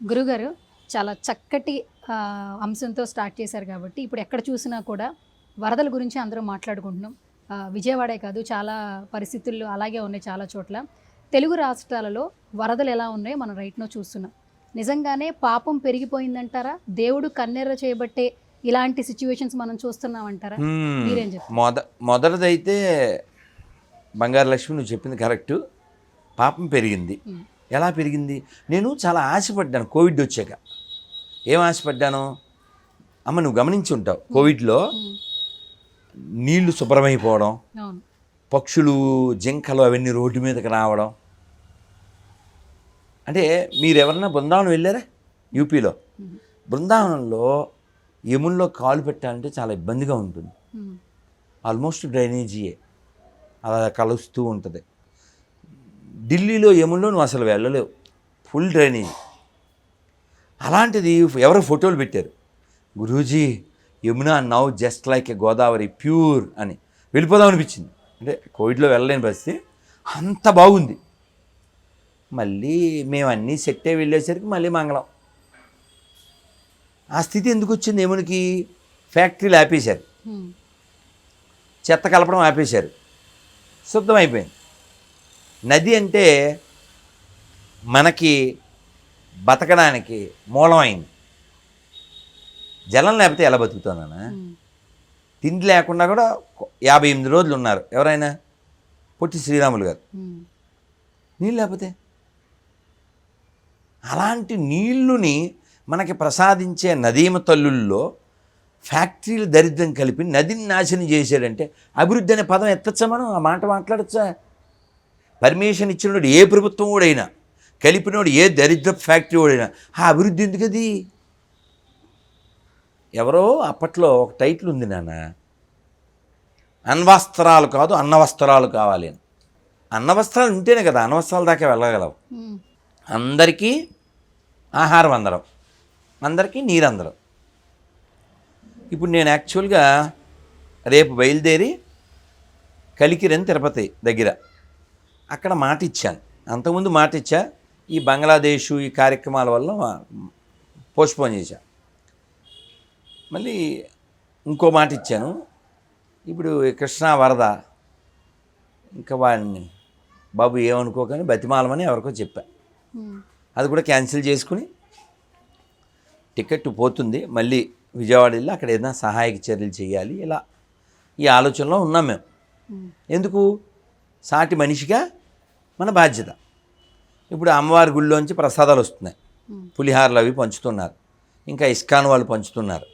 గురుగారు చాలా చక్కటి అంశంతో స్టార్ట్ చేశారు కాబట్టి ఇప్పుడు ఎక్కడ చూసినా కూడా వరదల గురించి అందరం మాట్లాడుకుంటున్నాం. విజయవాడే కాదు చాలా పరిస్థితుల్లో అలాగే ఉన్నాయి చాలా చోట్ల. తెలుగు రాష్ట్రాలలో వరదలు ఎలా ఉన్నాయో మనం రైట్నో చూస్తున్నాం. నిజంగానే పాపం పెరిగిపోయిందంటారా? దేవుడు కన్నెర్ర చేయబట్టే ఇలాంటి సిచ్యువేషన్స్ మనం చూస్తున్నామంటారా. మీరేం చెప్తారు? మొద మొదటిదైతే బంగారు లక్ష్మి నువ్వు చెప్పింది కరెక్ట్ పాపం పెరిగింది. ఎలా పెరిగింది? నేను చాలా ఆశపడ్డాను కోవిడ్ వచ్చాక. ఏం ఆశపడ్డాను? అమ్మ నువ్వు గమనించి ఉంటావు. కోవిడ్లో నీళ్ళు శుభ్రమైపోవడం పక్షులు జింకలు అవన్నీ రోడ్డు మీదకి రావడం. అంటే మీరు ఎవరన్నా బృందావనం వెళ్ళారా? యూపీలో. బృందావనంలో యముల్లో కాలు పెట్టాలంటే చాలా ఇబ్బందిగా ఉంటుంది. ఆల్మోస్ట్ డ్రైనేజీయే. అలా కలుస్తూ ఉంటుంది. ఢిల్లీలో యముల్లో నువ్వు అసలు వెళ్ళలేవు. ఫుల్ డ్రైనేజీ అలాంటిది ఎవరో ఫోటోలు పెట్టారు. Guruji Yamuna now just like a Godavari pure అని. వెళ్ళిపోదాం అనిపించింది. అంటే కోవిడ్లో వెళ్ళలేని పరిస్థితి. అంత బాగుంది. మళ్ళీ మేము అన్నీ సెట్ అయి వెళ్ళేసరికి మళ్ళీ మంగళం. ఆ స్థితి ఎందుకు వచ్చింది యమునికి ఫ్యాక్టరీలు ఆపేశారు. చెత్త కలపడం ఆపేశారు. శుద్ధమైపోయింది. నది అంటే మనకి బతకడానికి మూలమైంది. జలం లేకపోతే ఎలా బతుకుతానా తిండి లేకుండా కూడా యాభై ఎనిమిది రోజులు ఉన్నారు. ఎవరైనా? పొట్టి శ్రీరాములు గారు. నీళ్ళు లేకపోతే? అలాంటి నీళ్ళుని మనకి ప్రసాదించే నదీమ తల్లుల్లో ఫ్యాక్టరీలు దరిద్రం కలిపి నదిని నాశనం చేశాడంటే అభివృద్ధి అనే పదం ఎత్తచ్చా మనం? ఆ మాట మాట్లాడచ్చా? పర్మిషన్ ఇచ్చినోడు ఏ ప్రభుత్వం కూడా కలిపినోడు ఏ దరిద్ర ఫ్యాక్టరీ వాడైనా ఆ అభివృద్ధి ఎందుకు అది ఎవరో అప్పట్లో ఒక టైటిల్ ఉంది నాన్న. అన్వస్త్రాలు కాదు అన్నవస్త్రాలు కావాలి అని. అన్నవస్త్రాలు ఉంటేనే కదా అన్నవస్త్రాల దాకా వెళ్ళగలవు. అందరికీ ఆహారం అందరం అందరికీ నీరు అందరం ఇప్పుడు నేను యాక్చువల్గా రేపు బయలుదేరి కలికిరని తిరుపతి దగ్గర అక్కడ మాట ఇచ్చాను అంతకుముందు మాట ఇచ్చా ఈ బంగ్లాదేశ్ ఈ కార్యక్రమాల వల్ల పోస్ట్పోన్ చేశా. మళ్ళీ ఇంకో మాట ఇచ్చాను ఇప్పుడు కృష్ణా వరద ఇంకా వాడిని బాబు ఏమనుకోకని బతిమాలమని ఎవరికో చెప్పా. అది కూడా క్యాన్సిల్ చేసుకుని టికెట్ పోతుంది. మళ్ళీ విజయవాడ వెళ్ళి అక్కడ ఏదైనా సహాయక చర్యలు చేయాలి. ఇలా ఈ ఆలోచనలో ఉన్నాం మేము. ఎందుకు? సాటి మనిషిగా మన బాధ్యత. ఇప్పుడు అమ్మవారి గుళ్ళోంచి ప్రసాదాలు వస్తున్నాయి. పులిహారలు అవి పంచుతున్నారు. ఇంకా ఇస్కాన్ వాళ్ళు పంచుతున్నారు.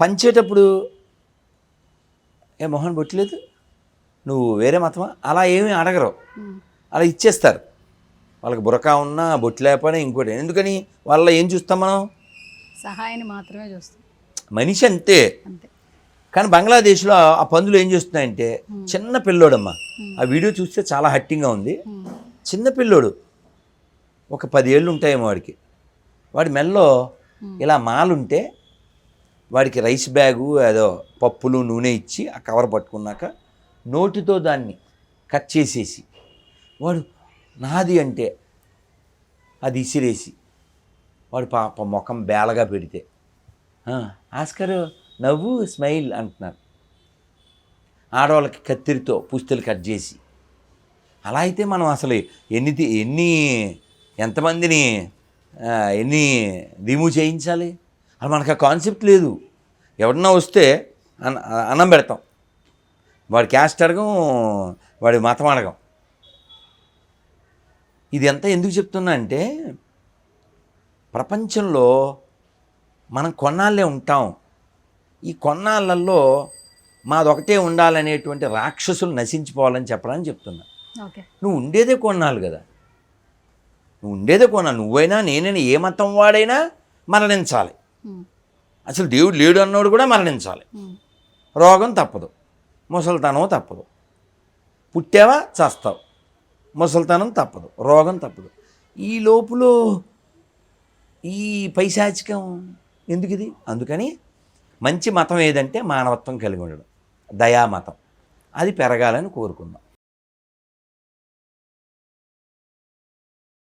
పంచేటప్పుడు ఏ మొహన్ బొట్టలేదు నువ్వు వేరే మతమా? అలా ఏమీ అడగరు. అలా ఇచ్చేస్తారు. వాళ్ళకి బురకా ఉన్నా బొట్టు లేకపోయినా ఇంకోటి. ఎందుకని? వాళ్ళ ఏం చూస్తాం మనం? సహాయాన్ని మాత్రమే చూస్తాం. మనిషి అంతే. అంతే. కానీ బంగ్లాదేశ్లో ఆ పందులు ఏం చేస్తున్నాయంటే చిన్న పిల్లోడమ్మా. ఆ వీడియో చూస్తే చాలా హట్టింగ్గా ఉంది. చిన్న పిల్లోడు ఒక పది ఏళ్ళు ఉంటాయేమో వాడికి. వాడి మెల్లో ఇలా మాలుంటే వాడికి రైస్ బ్యాగు ఏదో పప్పులు నూనె ఇచ్చి ఆ కవర్ పట్టుకున్నాక నోటితో దాన్ని కట్ చేసేసి వాడు నాది అంటే అది ఇసిరేసి వాడు పాప ముఖం బేలగా పెడితే. "ఆ, ఆస్కర్ నవ్వు స్మైల్ అంటున్నారు. ఆడవాళ్ళకి కత్తిరితో పుస్తలు కట్ చేసి. అలా అయితే మనం అసలు ఎన్ని ఎన్ని ఎంతమందిని ఎన్ని రిమూవ్ చేయించాలి? అలా మనకు ఆ కాన్సెప్ట్ లేదు. ఎవరన్నా వస్తే అన్న అన్నం పెడతాం. వాడి క్యాస్ట్ అడగం వాడి మతం అడగం. ఇది ఎంత ఎందుకు చెప్తున్నా అంటే ప్రపంచంలో మనం కొన్నాళ్ళే ఉంటాం. ఈ కొన్నాళ్ళల్లో మాదొకటే ఉండాలనేటువంటి రాక్షసులు నశించిపోవాలని చెప్పడానికి చెప్తున్నా. నువ్వు ఉండేదే కొన్నాళ్ళు కదా. నువ్వు ఉండేదే కొన్నాళ్ళు. నువ్వైనా నేనైనా ఏ మతం వాడైనా మరణించాలి. అసలు దేవుడు లేడు అన్నోడు కూడా మరణించాలి. రోగం తప్పదు. ముసలితనం తప్పదు. పుట్టావా చస్తావు. ముసలితనం తప్పదు. రోగం తప్పదు. ఈ లోపల ఈ పైశాచికం ఎందుకు ఇది అందుకని మంచి మతం ఏదంటే మానవత్వం కలిగి ఉండడం దయామతం. అది పెరగాలని కోరుకుందాం.